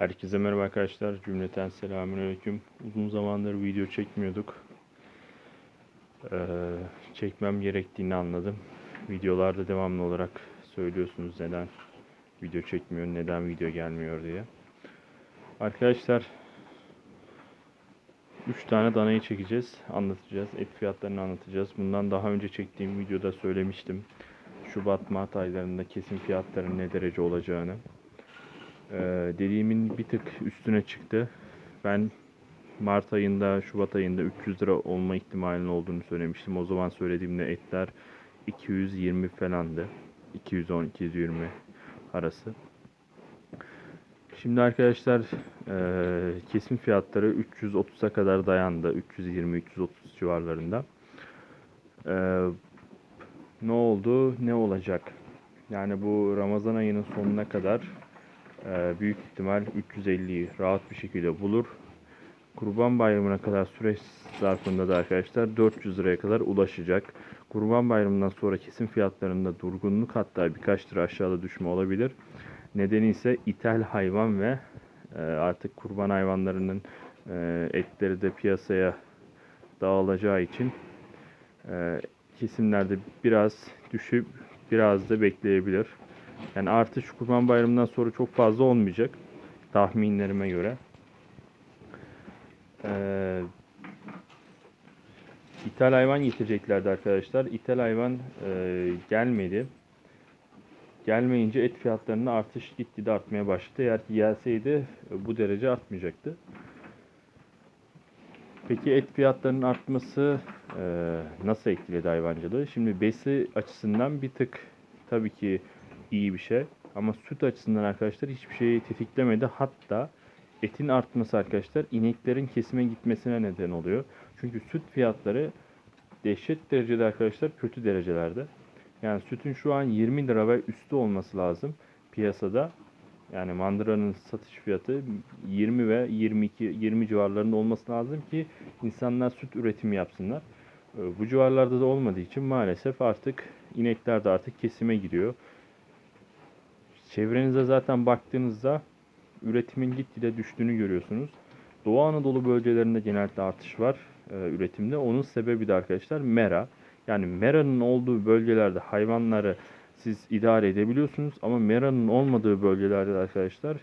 Herkese merhaba arkadaşlar. Cümleten selamünaleyküm. Uzun zamandır video çekmiyorduk. Ee, çekmem gerektiğini anladım. Videolarda devamlı olarak söylüyorsunuz neden video çekmiyor, neden video gelmiyor diye. Arkadaşlar 3 tane danayı çekeceğiz, anlatacağız. Et fiyatlarını anlatacağız. Bundan daha önce çektiğim videoda söylemiştim. Şubat Mart aylarında kesim fiyatların ne derece olacağını. Ee, dediğimin bir tık üstüne çıktı. Ben Mart ayında, Şubat ayında 300 lira olma ihtimalinin olduğunu söylemiştim. O zaman söylediğimde etler 220 falandı. 210-220 arası. Şimdi arkadaşlar eee, kesim fiyatları 330'a kadar dayandı. 320-330 civarlarında. Eee, ne oldu, ne olacak? Yani bu Ramazan ayının sonuna kadar büyük ihtimal 350'yi rahat bir şekilde bulur. Kurban Bayramı'na kadar süreç zarfında da arkadaşlar 400 liraya kadar ulaşacak. Kurban Bayramı'ndan sonra kesim fiyatlarında durgunluk hatta birkaç lira aşağıda düşme olabilir. Nedeni ise ithal hayvan ve e, artık kurban hayvanlarının e, etleri de piyasaya dağılacağı için e, kesimlerde biraz düşüp biraz da bekleyebilir. Yani artış Kurban Bayramı'ndan sonra çok fazla olmayacak. Tahminlerime göre. Ee, İthal hayvan getireceklerdi arkadaşlar. İthal hayvan e, gelmedi. Gelmeyince et fiyatlarında artış gitgide artmaya başladı. Eğer ki gelseydi e, bu derece artmayacaktı. Peki et fiyatlarının artması e, nasıl etkiledi hayvancılığı? Şimdi besi açısından bir tık tabii ki iyi bir şey. Ama süt açısından arkadaşlar hiçbir şeyi tetiklemedi. Hatta etin artması arkadaşlar ineklerin kesime gitmesine neden oluyor. Çünkü süt fiyatları dehşet derecede arkadaşlar kötü derecelerde. Yani sütün şu an 20 lira ve üstü olması lazım piyasada. Yani mandıranın satış fiyatı 20 ve 22 20 civarlarında olması lazım ki insanlar süt üretimi yapsınlar. Ee, Bu civarlarda da olmadığı için maalesef artık inekler de artık kesime giriyor. Çevrenize zaten baktığınızda üretimin gitgide düştüğünü görüyorsunuz. Doğu Anadolu bölgelerinde genelde artış var e, üretimde. Onun sebebi de arkadaşlar mera. Yani meranın olduğu bölgelerde hayvanları siz idare edebiliyorsunuz ama meranın olmadığı bölgelerde de arkadaşlar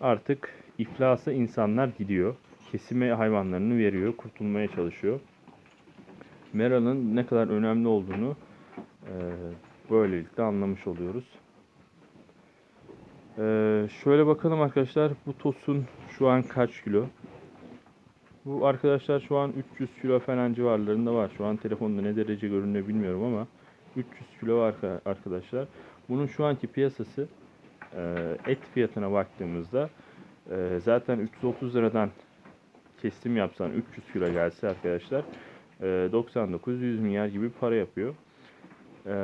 artık iflasa insanlar gidiyor. Kesime hayvanlarını veriyor, kurtulmaya çalışıyor. Meranın ne kadar önemli olduğunu e, böylelikle anlamış oluyoruz. Ee, şöyle bakalım arkadaşlar. Bu tosun şu an kaç kilo? Bu arkadaşlar şu an 300 kilo falan civarlarında var. Şu an telefonda ne derece görünüyor bilmiyorum ama 300 kilo var arka- arkadaşlar. Bunun şu anki piyasası e, et fiyatına baktığımızda e, zaten 330 liradan kesim yapsan 300 kilo gelse arkadaşlar e, 99-100 milyar gibi para yapıyor. E,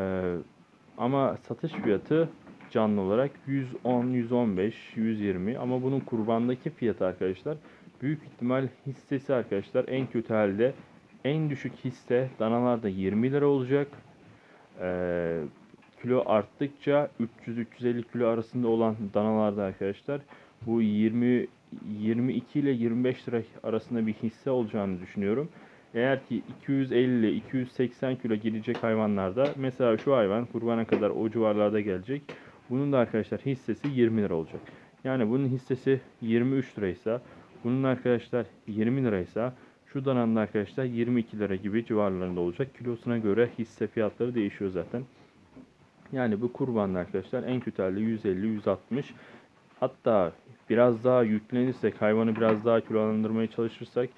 ama satış fiyatı canlı olarak 110, 115, 120 ama bunun kurbandaki fiyatı arkadaşlar büyük ihtimal hissesi arkadaşlar en kötü halde en düşük hisse danalarda 20 lira olacak. Ee, kilo arttıkça 300-350 kilo arasında olan danalarda arkadaşlar bu 20 22 ile 25 lira arasında bir hisse olacağını düşünüyorum. Eğer ki 250-280 kilo gelecek hayvanlarda mesela şu hayvan kurbana kadar o civarlarda gelecek. Bunun da arkadaşlar hissesi 20 lira olacak. Yani bunun hissesi 23 liraysa bunun arkadaşlar 20 liraysa şu dananın arkadaşlar 22 lira gibi civarlarında olacak. Kilosuna göre hisse fiyatları değişiyor zaten. Yani bu kurbanlar arkadaşlar en kötü halde 150-160 hatta biraz daha yüklenirsek hayvanı biraz daha kilolandırmaya çalışırsak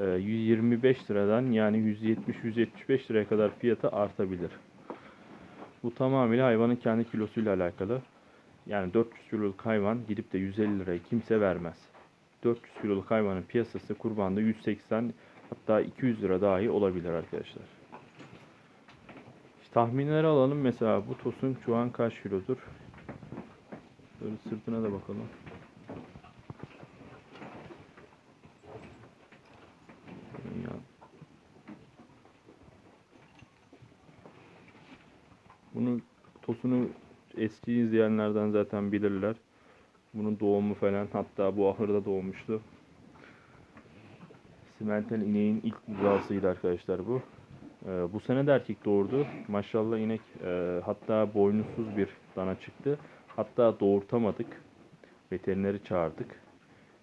e, 125 liradan yani 170-175 liraya kadar fiyatı artabilir. Bu tamamıyla hayvanın kendi kilosuyla alakalı. Yani 400 kiloluk hayvan gidip de 150 liraya kimse vermez. 400 kiloluk hayvanın piyasası kurbanda 180 hatta 200 lira dahi olabilir arkadaşlar. İşte tahminleri alalım. Mesela bu tosun şu an kaç kilodur? Böyle sırtına da bakalım. Ya. Bunu tosunu eski izleyenlerden zaten bilirler. Bunun doğumu falan hatta bu ahırda doğmuştu. Simental ineğin ilk buzağısıydı arkadaşlar bu. Ee, bu sene de erkek doğurdu. Maşallah inek e, hatta boynuzsuz bir dana çıktı. Hatta doğurtamadık. Veterineri çağırdık.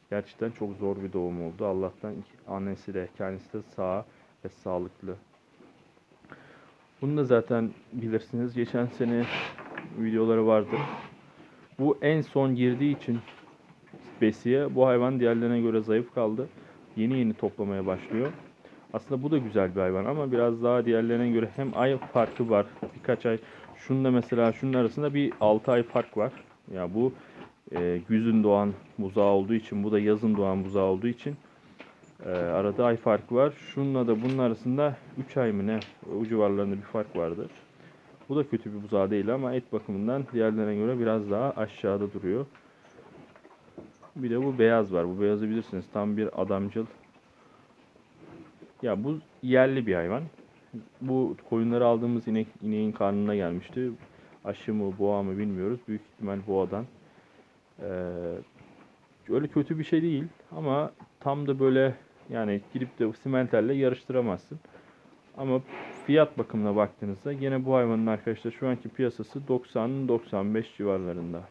Gerçekten çok zor bir doğum oldu. Allah'tan annesi de kendisi de sağ ve sağlıklı. Bunu da zaten bilirsiniz. Geçen sene videoları vardı. Bu en son girdiği için besiye bu hayvan diğerlerine göre zayıf kaldı. Yeni yeni toplamaya başlıyor. Aslında bu da güzel bir hayvan ama biraz daha diğerlerine göre hem ay farkı var. Birkaç ay. Şununla mesela şunun arasında bir 6 ay fark var. Ya bu e, güzün doğan buzağı olduğu için bu da yazın doğan buzağı olduğu için e, arada ay farkı var. Şununla da bunun arasında 3 ay mı ne o civarlarında bir fark vardı. Bu da kötü bir buzağı değil ama et bakımından diğerlerine göre biraz daha aşağıda duruyor. Bir de bu beyaz var. Bu beyazı bilirsiniz. Tam bir adamcıl. Ya bu yerli bir hayvan. Bu koyunları aldığımız inek, ineğin karnına gelmişti. Aşı mı boğa mı bilmiyoruz. Büyük ihtimal boğadan. Ee, öyle kötü bir şey değil ama tam da böyle yani girip de simenterle yarıştıramazsın. Ama fiyat bakımına baktığınızda gene bu hayvanın arkadaşlar şu anki piyasası 90-95 civarlarında.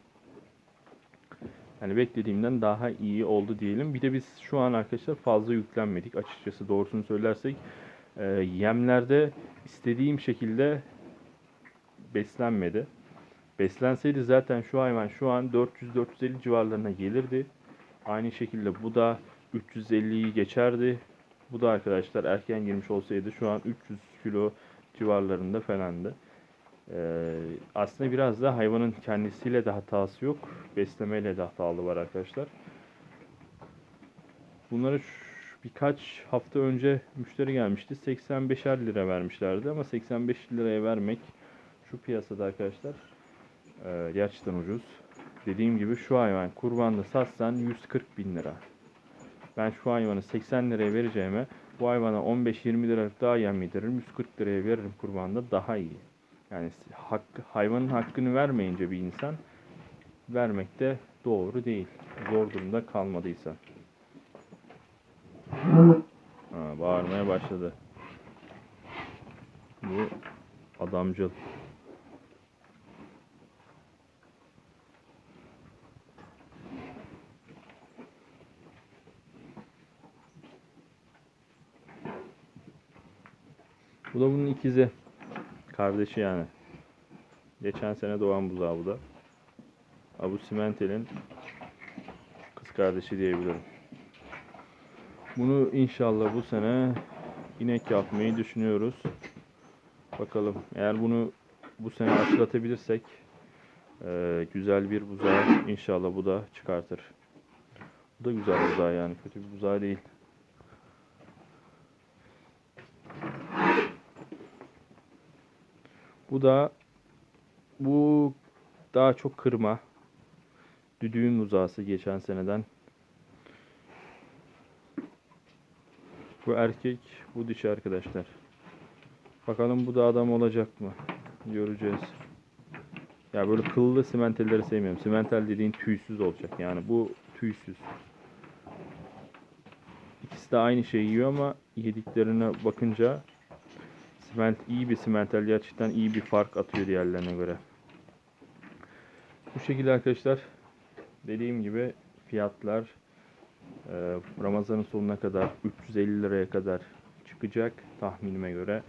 Yani beklediğimden daha iyi oldu diyelim. Bir de biz şu an arkadaşlar fazla yüklenmedik açıkçası doğrusunu söylersek. Ee, yemlerde istediğim şekilde beslenmedi. Beslenseydi zaten şu hayvan şu an 400-450 civarlarına gelirdi. Aynı şekilde bu da 350'yi geçerdi. Bu da arkadaşlar erken girmiş olsaydı şu an 300 kilo civarlarında falandı. Ee, aslında biraz da hayvanın kendisiyle de hatası yok. Beslemeyle de hatalı var arkadaşlar. Bunları birkaç hafta önce müşteri gelmişti. 85'er lira vermişlerdi ama 85 liraya vermek şu piyasada arkadaşlar e, gerçekten ucuz. Dediğim gibi şu hayvan kurbanda satsan 140 bin lira. Ben şu hayvanı 80 liraya vereceğime bu hayvana 15-20 liralık daha yem yediririm. 140 liraya veririm kurbanda daha iyi. Yani hakkı, hayvanın hakkını vermeyince bir insan vermek de doğru değil. Zor durumda kalmadıysa. Ha, bağırmaya başladı. Bu adamcıl. Bu da bunun ikizi. Kardeşi yani. Geçen sene doğan buzağı bu da. Abu Simentel'in kız kardeşi diyebilirim. Bunu inşallah bu sene inek yapmayı düşünüyoruz. Bakalım eğer bunu bu sene aşılatabilirsek eee, güzel bir buzağı inşallah bu da çıkartır. Bu da güzel buzağı yani kötü bir buzağı değil. Bu da bu daha çok kırma. Düdüğün buzağısı geçen seneden. Bu erkek, bu dişi arkadaşlar. Bakalım bu da adam olacak mı? Göreceğiz. Ya böyle kıllı simentelleri sevmiyorum. Simentel dediğin tüysüz olacak. Yani bu tüysüz. İkisi de aynı şeyi yiyor ama yediklerine bakınca Siment iyi bir simental gerçekten iyi bir fark atıyor diğerlerine göre. Bu şekilde arkadaşlar dediğim gibi fiyatlar e, Ramazan'ın sonuna kadar 350 liraya kadar çıkacak tahminime göre.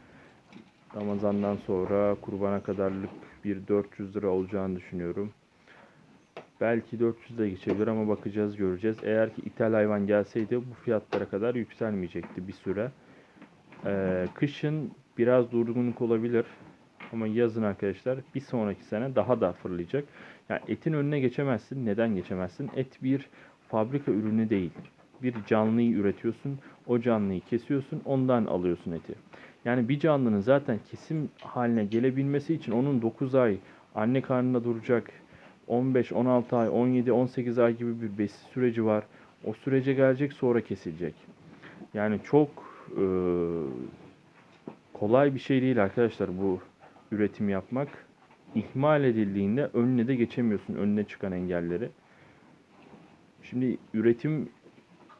Ramazan'dan sonra kurbana kadarlık bir 400 lira olacağını düşünüyorum. Belki 400 de geçebilir ama bakacağız göreceğiz. Eğer ki ithal hayvan gelseydi bu fiyatlara kadar yükselmeyecekti bir süre. Ee, kışın biraz durgunluk olabilir. Ama yazın arkadaşlar bir sonraki sene daha da fırlayacak. Yani etin önüne geçemezsin. Neden geçemezsin? Et bir fabrika ürünü değil. Bir canlıyı üretiyorsun. O canlıyı kesiyorsun. Ondan alıyorsun eti. Yani bir canlının zaten kesim haline gelebilmesi için onun 9 ay anne karnında duracak. 15, 16 ay, 17, 18 ay gibi bir besi süreci var. O sürece gelecek sonra kesilecek. Yani çok eee, kolay bir şey değil arkadaşlar bu üretim yapmak. İhmal edildiğinde önüne de geçemiyorsun önüne çıkan engelleri. Şimdi üretim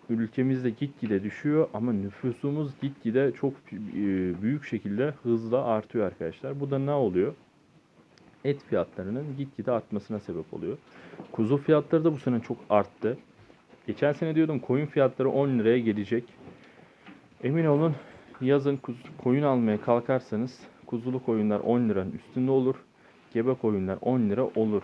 ülkemizde gitgide düşüyor ama nüfusumuz gitgide çok e, büyük şekilde hızla artıyor arkadaşlar. Bu da ne oluyor? Et fiyatlarının gitgide artmasına sebep oluyor. Kuzu fiyatları da bu sene çok arttı. Geçen sene diyordum koyun fiyatları 10 liraya gelecek. Emin olun yazın koyun almaya kalkarsanız kuzulu koyunlar 10 liranın üstünde olur. Gebe koyunlar 10 lira olur.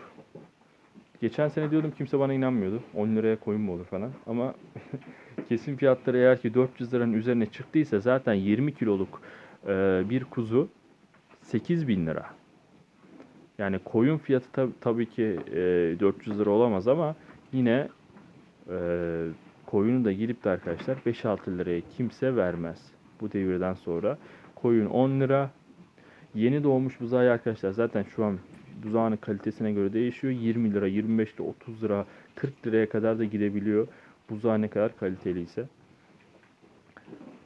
Geçen sene diyordum kimse bana inanmıyordu. 10 liraya koyun mu olur falan. Ama kesim fiyatları eğer ki 400 liranın üzerine çıktıysa zaten 20 kiloluk e, bir kuzu 8 bin lira. Yani koyun fiyatı tab- tabii ki e, 400 lira olamaz ama yine e, koyunu da gidip de arkadaşlar 5-6 liraya kimse vermez. Bu devirden sonra koyun 10 lira. Yeni doğmuş buzağı arkadaşlar zaten şu an buzağının kalitesine göre değişiyor. 20 lira, 25 lira, 30 lira, 40 liraya kadar da gidebiliyor. Buzağı ne kadar kaliteli ise.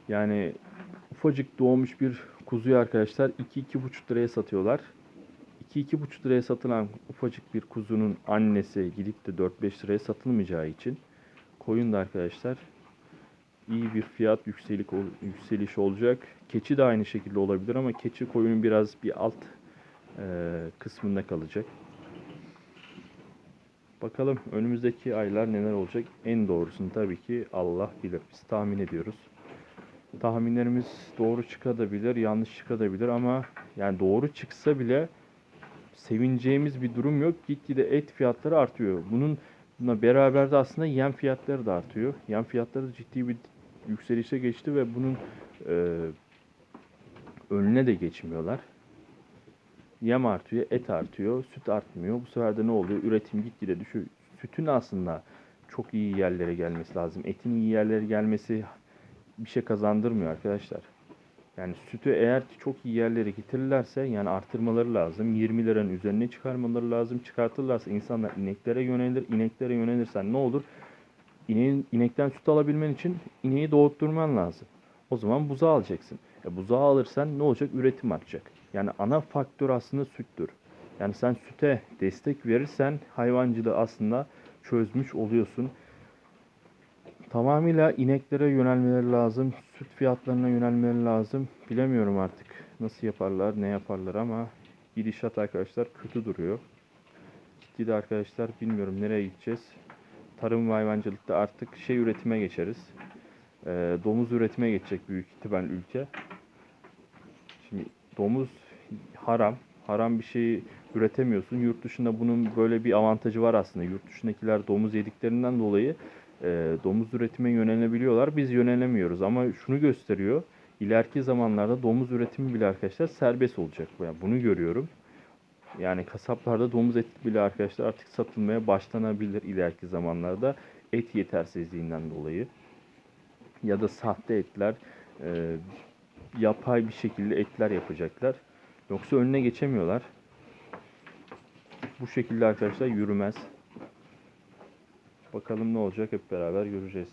Yani ufacık doğmuş bir kuzuyu arkadaşlar 2-2,5 liraya satıyorlar. 2-2,5 liraya satılan ufacık bir kuzunun annesi gidip de 4-5 liraya satılmayacağı için koyun da arkadaşlar iyi bir fiyat yükselik yükseliş olacak. Keçi de aynı şekilde olabilir ama keçi koyunun biraz bir alt e, kısmında kalacak. Bakalım önümüzdeki aylar neler olacak? En doğrusunu tabii ki Allah bilir. Biz tahmin ediyoruz. Tahminlerimiz doğru çıkabilir, yanlış çıkabilir ama yani doğru çıksa bile sevineceğimiz bir durum yok. Gitgide et fiyatları artıyor. Bununla beraber de aslında yem fiyatları da artıyor. Yem fiyatları da ciddi bir yükselişe geçti ve bunun e, önüne de geçmiyorlar. Yem artıyor, et artıyor, süt artmıyor. Bu sefer de ne oluyor? Üretim gitgide düşüyor. Sütün aslında çok iyi yerlere gelmesi lazım. Etin iyi yerlere gelmesi bir şey kazandırmıyor arkadaşlar. Yani sütü eğer ki çok iyi yerlere getirirlerse yani artırmaları lazım. 20 liranın üzerine çıkarmaları lazım. Çıkartırlarsa insanlar ineklere yönelir. İneklere yönelirsen ne olur? İneğin, inekten süt alabilmen için ineği doğurtturman lazım. O zaman buzağı alacaksın. E, buzağı alırsan ne olacak? Üretim artacak. Yani ana faktör aslında süttür. Yani sen süte destek verirsen hayvancılığı aslında çözmüş oluyorsun. Tamamıyla ineklere yönelmeleri lazım. Süt fiyatlarına yönelmeleri lazım. Bilemiyorum artık nasıl yaparlar, ne yaparlar ama gidişat arkadaşlar kötü duruyor. Gitgide arkadaşlar bilmiyorum nereye gideceğiz. Tarım ve hayvancılıkta artık şey üretime geçeriz. Ee, domuz üretime geçecek büyük ihtimal ülke. Şimdi domuz haram. Haram bir şeyi üretemiyorsun. Yurt dışında bunun böyle bir avantajı var aslında. Yurt dışındakiler domuz yediklerinden dolayı e, domuz üretime yönelebiliyorlar. Biz yönelemiyoruz ama şunu gösteriyor. İleriki zamanlarda domuz üretimi bile arkadaşlar serbest olacak. Yani bunu görüyorum. Yani kasaplarda domuz eti bile arkadaşlar artık satılmaya başlanabilir ileriki zamanlarda et yetersizliğinden dolayı. Ya da sahte etler, e, yapay bir şekilde etler yapacaklar. Yoksa önüne geçemiyorlar. Bu şekilde arkadaşlar yürümez. Bakalım ne olacak hep beraber göreceğiz.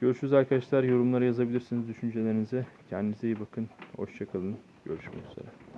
Görüşürüz arkadaşlar. Yorumlara yazabilirsiniz düşüncelerinizi. Kendinize iyi bakın. Hoşçakalın. Görüşmek üzere.